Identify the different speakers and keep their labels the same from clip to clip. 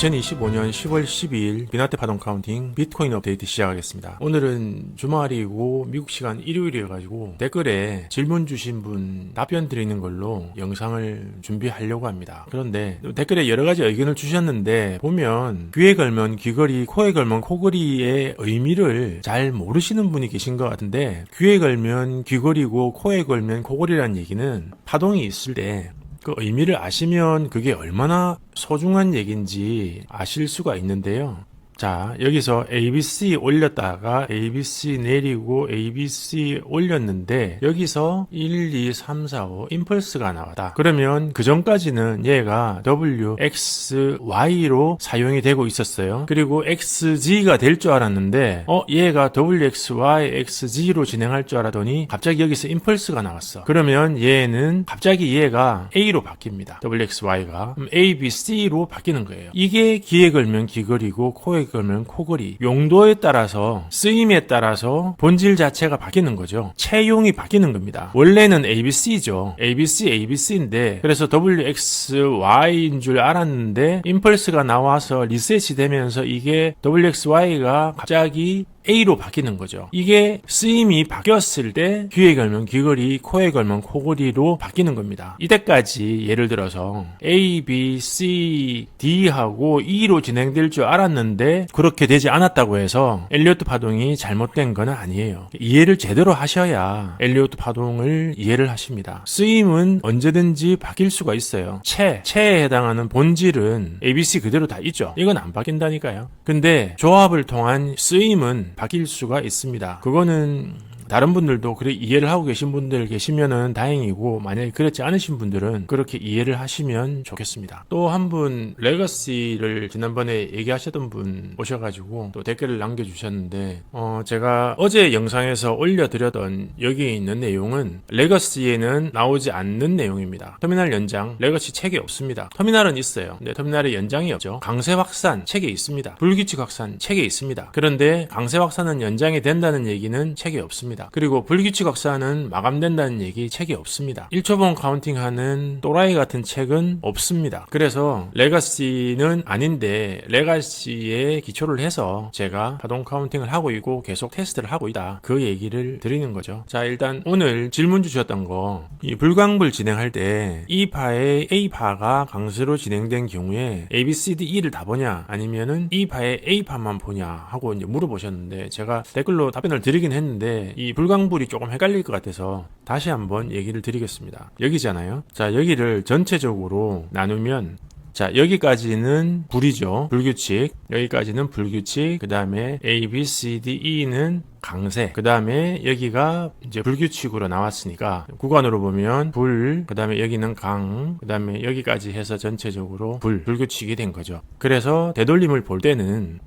Speaker 1: 2025년 10월 12일 비나테 파동 카운팅 비트코인 업데이트 시작하겠습니다. 오늘은 주말이고 미국 시간 일요일이어가지고 댓글에 질문 주신 분 답변 드리는 걸로 영상을 준비하려고 합니다. 그런데 댓글에 여러 가지 의견을 주셨는데 보면 귀에 걸면 귀걸이, 코에 걸면 코걸이의 의미를 잘 모르시는 분이 계신 것 같은데 귀에 걸면 귀걸이고 코에 걸면 코걸이라는 얘기는 파동이 있을 때 그 의미를 아시면 그게 얼마나 소중한 얘기인지 아실 수가 있는데요. 자, 여기서 ABC 올렸다가 ABC 내리고 ABC 올렸는데 여기서 1, 2, 3, 4, 5 임펄스가 나왔다. 그러면 그 전까지는 얘가 W, X, Y로 사용이 되고 있었어요. 그리고 XG가 될 줄 알았는데 어, 얘가 W, X, Y, XG로 진행할 줄 알았더니 갑자기 여기서 임펄스가 나왔어. 그러면 얘는 갑자기 얘가 A로 바뀝니다. W, X, Y가. A, B, C로 바뀌는 거예요. 이게 귀에 걸면 귀걸이고 코에 걸면 코걸이. 용도에 따라서 쓰임에 따라서 본질 자체가 바뀌는 거죠. 채용이 바뀌는 겁니다. 원래는 ABC죠. ABC, ABC인데 그래서 W, X, Y인 줄 알았는데 임펄스가 나와서 리셋이 되면서 이게 W, X, Y가 갑자기 A로 바뀌는 거죠. 이게 쓰임이 바뀌었을 때 귀에 걸면 귀걸이, 코에 걸면 코걸이로 바뀌는 겁니다. 이때까지 예를 들어서 A, B, C, D하고 E로 진행될 줄 알았는데 그렇게 되지 않았다고 해서 엘리어트 파동이 잘못된 건 아니에요. 이해를 제대로 하셔야 엘리어트 파동을 이해를 하십니다. 쓰임은 언제든지 바뀔 수가 있어요. 채, 채에 해당하는 본질은 ABC 그대로 다 있죠. 이건 안 바뀐다니까요. 근데 조합을 통한 쓰임은 바뀔 수가 있습니다. 그거는 다른 분들도 그래 이해를 하고 계신 분들 계시면은 다행이고 만약에 그렇지 않으신 분들은 그렇게 이해를 하시면 좋겠습니다. 또 한 분 레거시를 지난번에 얘기하셨던 분 오셔가지고 또 댓글을 남겨주셨는데 어 제가 어제 영상에서 올려드렸던 여기에 있는 내용은 레거시에는 나오지 않는 내용입니다. 터미널 연장 레거시 책에 없습니다. 터미널은 있어요. 근데 터미널의 연장이 없죠. 강세 확산 책에 있습니다. 불규칙 확산 책에 있습니다. 그런데 강세 확산은 연장이 된다는 얘기는 책에 없습니다. 그리고 불규칙 확산은 마감된다는 얘기 책이 없습니다. 1초봉 카운팅하는 또라이 같은 책은 없습니다. 그래서 레가시는 아닌데 레가시에 기초를 해서 제가 파동 카운팅을 하고 있고 계속 테스트를 하고 있다. 그 얘기를 드리는 거죠. 자 일단 오늘 질문 주셨던 거 이 불광불 진행할 때이 파에 A 파가 강수로 진행된 경우에 A, B, C, D, E를 다 보냐 아니면은 이 파에 A 파만 보냐 하고 이제 물어보셨는데 제가 댓글로 답변을 드리긴 했는데 이 불광불이 조금 헷갈릴 것 같아서 다시 한번 얘기를 드리겠습니다. 여기잖아요. 자, 여기를 전체적으로 나누면 자, 여기까지는 불이죠. 불규칙. 여기까지는 불규칙. 그 다음에 A, B, C, D, E는 강세. 그 다음에 여기가 이제 불규칙으로 나왔으니까 구간으로 보면 불, 그 다음에 여기는 강, 그 다음에 여기까지 해서 전체적으로 불, 불규칙이 된 거죠. 그래서 되돌림을 볼 때는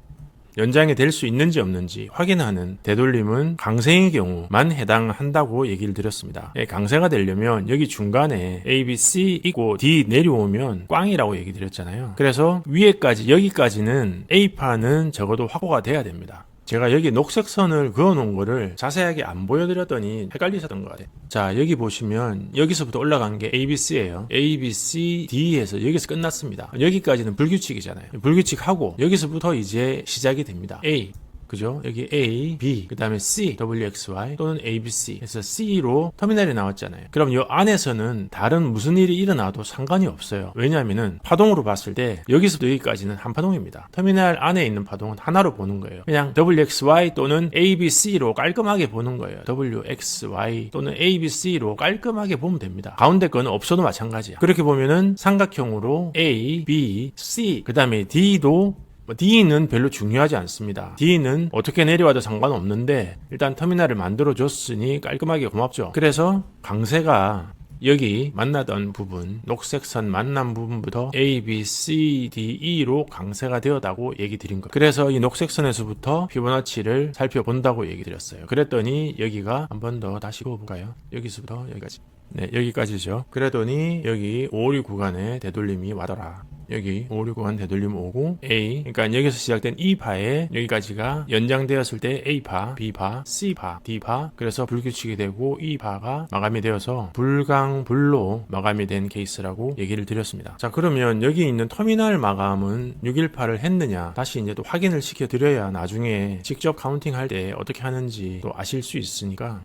Speaker 1: 연장이 될 수 있는지 없는지 확인하는 되돌림은 강세의 경우만 해당한다고 얘기를 드렸습니다. 예, 강세가 되려면 여기 중간에 A, B, C 있고 D 내려오면 꽝이라고 얘기 드렸잖아요. 그래서 위에까지 여기까지는 A파는 적어도 확보가 돼야 됩니다. 제가 여기 녹색 선을 그어 놓은 거를 자세하게 안 보여드렸더니 헷갈리셨던 것 같아요. 자, 여기 보시면 여기서부터 올라간 게 ABC예요. A, B, C, D에서 여기서 끝났습니다. 여기까지는 불규칙이잖아요. 불규칙하고 여기서부터 이제 시작이 됩니다. A, 그죠? 여기 A, B, 그 다음에 C, W, X, Y 또는 A, B, C. 그래서 C로 터미널이 나왔잖아요. 그럼 이 안에서는 다른 무슨 일이 일어나도 상관이 없어요. 왜냐하면은 파동으로 봤을 때 여기서부터 여기까지는 한 파동입니다. 터미널 안에 있는 파동은 하나로 보는 거예요. 그냥 W, X, Y 또는 A, B, C로 깔끔하게 보는 거예요. W, X, Y 또는 A, B, C로 깔끔하게 보면 됩니다. 가운데 거는 없어도 마찬가지야. 그렇게 보면은 삼각형으로 A, B, C 그 다음에 D도 뭐 D는 별로 중요하지 않습니다. D는 어떻게 내려와도 상관없는데 일단 터미널을 만들어 줬으니 깔끔하게 고맙죠. 그래서 강세가 여기 만나던 부분, 녹색 선 만난 부분부터 A, B, C, D, E로 강세가 되었다고 얘기 드린 거예요. 그래서 이 녹색 선에서부터 피보나치를 살펴본다고 얘기 드렸어요. 그랬더니 여기가 한 번 더 다시 그어볼까요? 여기서부터 여기까지. 네, 여기까지죠. 그랬더니 여기 5, 6 구간에 되돌림이 와더라. 여기 569간 되돌림 오고 A. 그러니까 여기서 시작된 E파에 여기까지가 연장되었을 때 A파, B파, C파, D파. 그래서 불규칙이 되고 E파가 마감이 되어서 불강불로 마감이 된 케이스라고 얘기를 드렸습니다. 자 그러면 여기 있는 터미널 마감은 618을 했느냐? 다시 이제 또 확인을 시켜 드려야 나중에 직접 카운팅 할 때 어떻게 하는지 또 아실 수 있으니까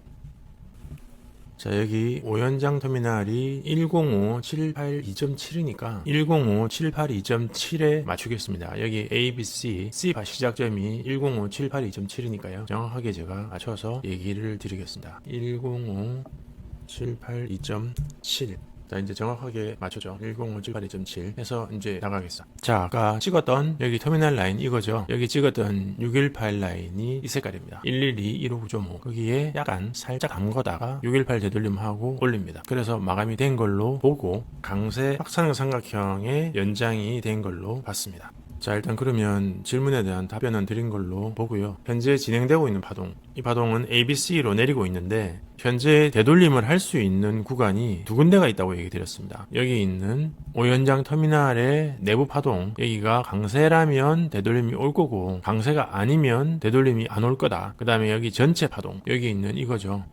Speaker 1: 자 여기 오연장 터미널이 105782.7이니까 105782.7에 맞추겠습니다. 여기 A, B, C, C바 시작점이 105782.7이니까요. 정확하게 제가 맞춰서 얘기를 드리겠습니다. 105782.7 자 이제 정확하게 맞춰죠. 105782.7 해서 이제 나가겠어. 자 아까 찍었던 여기 터미널 라인 이거죠? 여기 찍었던 618 라인이 이 색깔입니다. 112 159.5 거기에 약간 살짝 담거다가 618 되돌림하고 올립니다. 그래서 마감이 된 걸로 보고 강세 확산형 삼각형의 연장이 된 걸로 봤습니다 자 일단 그러면 질문에 대한 답변은 드린 걸로 보고요. 현재 진행되고 있는 파동, 이 파동은 ABC로 내리고 있는데 현재 되돌림을 할 수 있는 구간이 두 군데가 있다고 얘기 드렸습니다. 여기 있는 오연장 터미널의 내부 파동, 여기가 강세라면 되돌림이 올 거고 강세가 아니면 되돌림이 안 올 거다. 그 다음에 여기 전체 파동, 여기 있는 이거죠.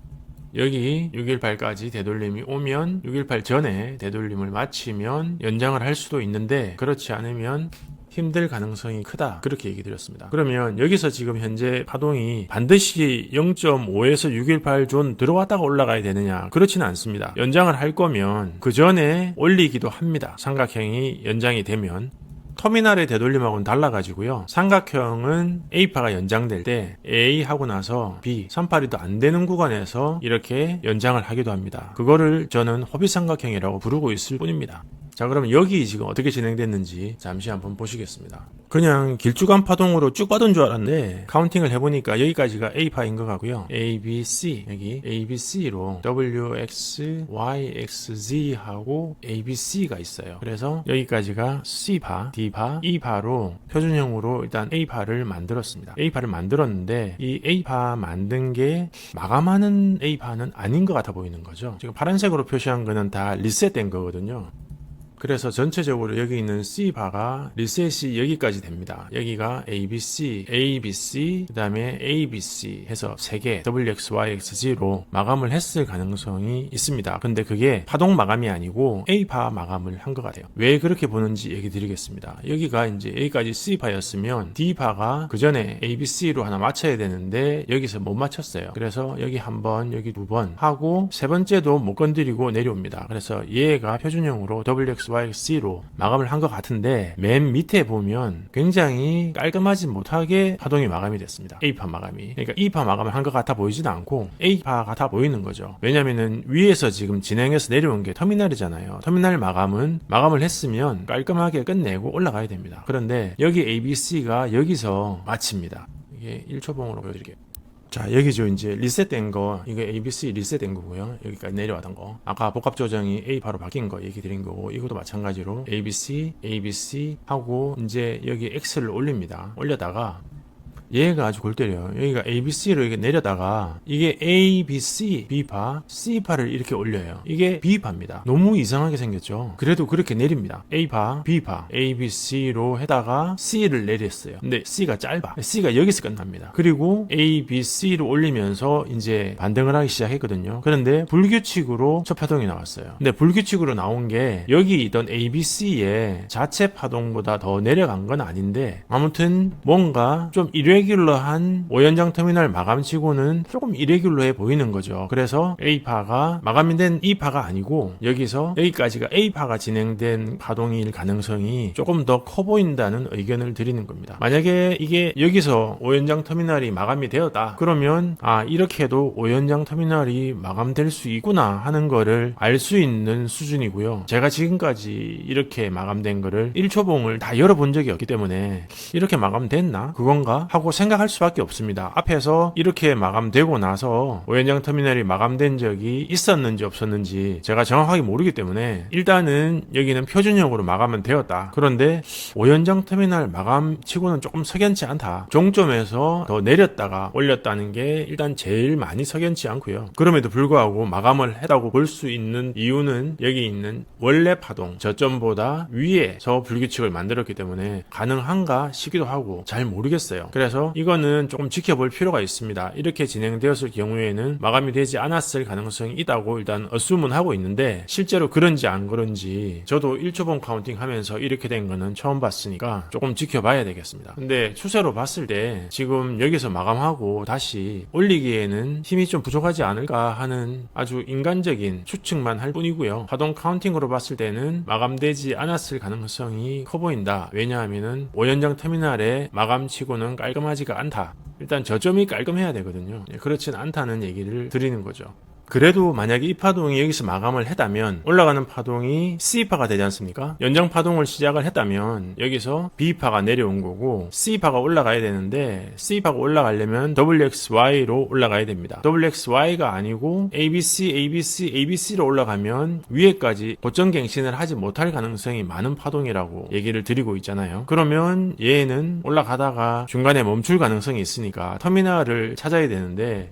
Speaker 1: 여기 618까지 되돌림이 오면 618 전에 되돌림을 마치면 연장을 할 수도 있는데 그렇지 않으면 힘들 가능성이 크다. 그렇게 얘기 드렸습니다. 그러면 여기서 지금 현재 파동이 반드시 0.5에서 618존 들어왔다가 올라가야 되느냐? 그렇지는 않습니다. 연장을 할 거면 그 전에 올리기도 합니다. 삼각형이 연장이 되면. 터미널의 되돌림하고는 달라가지고요. 삼각형은 A파가 연장될 때 A 하고 나서 B, 3파리도 안 되는 구간에서 이렇게 연장을 하기도 합니다. 그거를 저는 허비 삼각형이라고 부르고 있을 뿐입니다. 자 그러면 여기 지금 어떻게 진행됐는지 잠시 한번 보시겠습니다. 그냥 길쭉한 파동으로 쭉 빠진 줄 알았는데 카운팅을 해보니까 여기까지가 A파인 것 같고요. A, B, C. 여기 A, B, C로 W, X, Y, X, Z 하고 A, B, C가 있어요. 그래서 여기까지가 C파, D파, E파로 표준형으로 일단 A파를 만들었습니다. A파를 만들었는데 이 A파 만든 게 마감하는 A파는 아닌 것 같아 보이는 거죠. 지금 파란색으로 표시한 거는 다 리셋된 거거든요 그래서 전체적으로 여기 있는 C바가 리셋이 여기까지 됩니다. 여기가 ABC, ABC, 그 다음에 ABC 해서 3개 WXYXZ로 마감을 했을 가능성이 있습니다. 근데 그게 파동 마감이 아니고 A파 마감을 한 것 같아요. 왜 그렇게 보는지 얘기 드리겠습니다. 여기가 이제 여기까지 C파였으면 D파가 그 전에 ABC로 하나 맞춰야 되는데 여기서 못 맞췄어요. 그래서 여기 한 번, 여기 두 번 하고 세 번째도 못 건드리고 내려옵니다. 그래서 얘가 표준형으로 WXYX로 마감을 한 것 같은데 맨 밑에 보면 굉장히 깔끔하지 못하게 파동이 마감이 됐습니다. A파 마감이. 그러니까 E파 마감을 한 것 같아 보이지는 않고 A파 같아 보이는 거죠. 왜냐면은 위에서 지금 진행해서 내려온 게 터미널이잖아요. 터미널 마감은 마감을 했으면 깔끔하게 끝내고 올라가야 됩니다. 그런데 여기 ABC가 여기서 마칩니다. 이게 1초봉으로 보여드릴게요. 자 여기죠. 이제 리셋된 거. 이거 ABC 리셋된 거고요. 여기까지 내려왔던 거. 아까 복합 조정이 A 바로 바뀐 거 얘기 드린 거고 이것도 마찬가지로 ABC ABC 하고 이제 여기 X를 올립니다. 올려다가 얘가 아주 골 때려요. 여기가 ABC로 이렇게 내려다가 이게 A, B, C, B파, C파를 이렇게 올려요. 이게 B파입니다. 너무 이상하게 생겼죠. 그래도 그렇게 내립니다. A파, B파, A, B, C로 해다가 C를 내렸어요. 근데 C가 짧아. C가 여기서 끝납니다. 그리고 A, B, C로 올리면서 이제 반등을 하기 시작했거든요. 그런데 불규칙으로 첫 파동이 나왔어요. 근데 불규칙으로 나온 게 여기 있던 A, B, C의 자체 파동보다 더 내려간 건 아닌데 아무튼 뭔가 좀 이래 이레귤러한 오연장 터미널 마감치고는 조금 이레귤러해 보이는 거죠. 그래서 A파가 마감이 된 E파가 아니고 여기서 여기까지가 A파가 진행된 파동일 가능성이 조금 더 커 보인다는 의견을 드리는 겁니다. 만약에 이게 여기서 오연장 터미널이 마감이 되었다. 그러면 아 이렇게도 오연장 터미널이 마감될 수 있구나 하는 거를 알 수 있는 수준이고요. 제가 지금까지 이렇게 마감된 거를 1초봉을 다 열어본 적이 없기 때문에 이렇게 마감됐나? 그건가? 하고 라고 생각할 수밖에 없습니다. 앞에서 이렇게 마감되고 나서 오연장 터미널이 마감된 적이 있었는지 없었는지 제가 정확하게 모르기 때문에 일단은 여기는 표준형으로 마감은 되었다. 그런데 오연장 터미널 마감 치고는 조금 석연치 않다. 종점에서 더 내렸다가 올렸다는 게 일단 제일 많이 석연치 않고요. 그럼에도 불구하고 마감을 했다고 볼 수 있는 이유는 여기 있는 원래 파동 저점보다 위에서 불규칙을 만들었기 때문에 가능한가 싶기도 하고 잘 모르겠어요. 그래서 이거는 조금 지켜볼 필요가 있습니다. 이렇게 진행되었을 경우에는 마감이 되지 않았을 가능성이 있다고 일단 어수문 하고 있는데 실제로 그런지 안 그런지 저도 1초봉 카운팅 하면서 이렇게 된 거는 처음 봤으니까 조금 지켜봐야 되겠습니다. 근데 추세로 봤을 때 지금 여기서 마감하고 다시 올리기에는 힘이 좀 부족하지 않을까 하는 아주 인간적인 추측만 할 뿐이고요. 파동 카운팅으로 봤을 때는 마감되지 않았을 가능성이 커 보인다. 왜냐하면은 오연장 터미널의 마감치고는 깔끔 하지가 않다. 일단 저점이 깔끔해야 되거든요. 예, 그렇진 않다는 얘기를 드리는 거죠. 그래도 만약에 이 파동이 여기서 마감을 했다면 올라가는 파동이 C파가 되지 않습니까? 연장 파동을 시작을 했다면 여기서 B파가 내려온 거고 C파가 올라가야 되는데 C파가 올라가려면 WXY로 올라가야 됩니다. WXY가 아니고 ABC, ABC, ABC로 올라가면 위에까지 고점 갱신을 하지 못할 가능성이 많은 파동이라고 얘기를 드리고 있잖아요. 그러면 얘는 올라가다가 중간에 멈출 가능성이 있으니까 터미널을 찾아야 되는데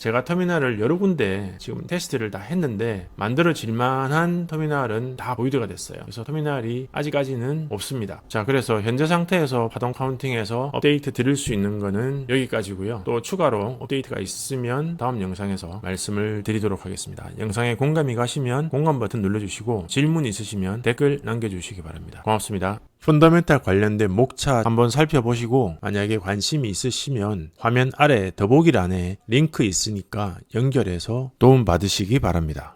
Speaker 1: 제가 터미널을 여러 군데 지금 테스트를 다 했는데 만들어질 만한 터미널은 다 보이드가 됐어요. 그래서 터미널이 아직까지는 없습니다. 자, 그래서 현재 상태에서 파동 카운팅에서 업데이트 드릴 수 있는 거는 여기까지고요. 또 추가로 업데이트가 있으면 다음 영상에서 말씀을 드리도록 하겠습니다. 영상에 공감이 가시면 공감 버튼 눌러주시고 질문 있으시면 댓글 남겨주시기 바랍니다. 고맙습니다. 펀더멘탈 관련된 목차 한번 살펴보시고 만약에 관심이 있으시면 화면 아래 더보기란에 링크 있으니까 연결해서 도움 받으시기 바랍니다.